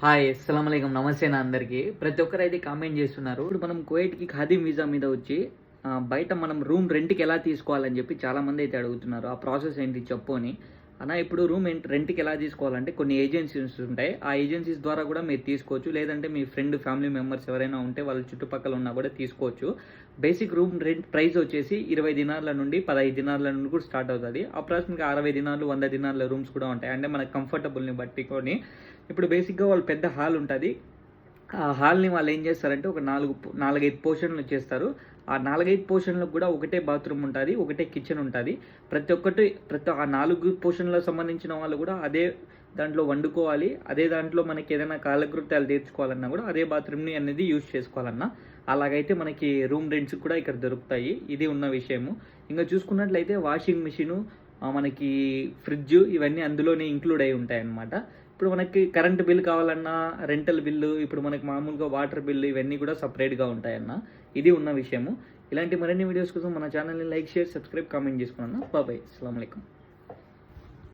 Hi అస్సలం అయికం నమస్తే నా అందరికీ. ప్రతి ఒక్కరు అయితే కామెంట్ చేస్తున్నారు. ఇప్పుడు మనం కువైట్కి ఖాదీ వీసా మీద వచ్చి బయట మనం రూమ్ రెంట్కి ఎలా తీసుకోవాలని చెప్పి చాలా మంది అయితే అడుగుతున్నారు. ఆ ప్రాసెస్ ఏంటి చెప్పు అని. అన్న ఇప్పుడు రూమ్ రెంట్కి ఎలా తీసుకోవాలంటే కొన్ని ఏజెన్సీస్ ఉంటాయి. ఆ ఏజెన్సీస్ ద్వారా కూడా మీరు తీసుకోవచ్చు. లేదంటే మీ ఫ్రెండ్ ఫ్యామిలీ మెంబర్స్ ఎవరైనా ఉంటే వాళ్ళ చుట్టుపక్కల ఉన్నా కూడా తీసుకోవచ్చు. బేసిక్ రూమ్ రెంట్ ప్రైస్ వచ్చేసి ఇరవై దినార్ల నుండి పదహైదు దినార్ల నుండి కూడా స్టార్ట్ అవుతుంది. అప్రాక్సిమేట్గా అరవై దినాలు వంద దినార్ల రూమ్స్ కూడా ఉంటాయి. అంటే మనకు కంఫర్టబుల్ని బట్టి కొని ఇప్పుడు బేసిక్గా వాళ్ళు పెద్ద హాల్ ఉంటుంది. ఆ హాల్ని వాళ్ళు ఏం చేస్తారంటే ఒక నాలుగు నాలుగైదు పోర్షన్లు చేస్తారు. ఆ నాలుగైదు పోర్షన్లకు కూడా ఒకటే బాత్రూమ్ ఉంటుంది ఒకటే కిచెన్ ఉంటుంది. ప్రతి ఒక్కటి ప్రతి ఆ నాలుగు పోర్షన్లకు సంబంధించిన వాళ్ళు కూడా అదే దాంట్లో వండుకోవాలి. అదే దాంట్లో మనకి ఏదైనా కాలకృత్యాలు తీర్చుకోవాలన్నా కూడా అదే బాత్రూమ్ని అనేది యూజ్ చేసుకోవాలన్నా. అలాగైతే మనకి రూమ్ రెంట్స్ కూడా ఇక్కడ దొరుకుతాయి. ఇది ఉన్న విషయము. ఇంకా చూసుకున్నట్లయితే వాషింగ్ మిషను మనకి ఫ్రిడ్జ్ ఇవన్నీ అందులోనే ఇంక్లూడ్ అయి ఉంటాయి అన్నమాట ఇప్పుడు మనకి కరెంట్ బిల్ కావాలన్నా రెంటల్ బిల్లు ఇప్పుడు మనకి మామూలుగా వాటర్ బిల్లు ఇవన్నీ కూడా సపరేట్గా ఉంటాయన్న. ఇది ఉన్న విషయము. ఇలాంటి మరిన్ని వీడియోస్ కోసం మన ఛానల్ని లైక్ షేర్ సబ్స్క్రైబ్ కామెంట్ చేసుకున్నా బాబాయ్ అస్సలం అయికం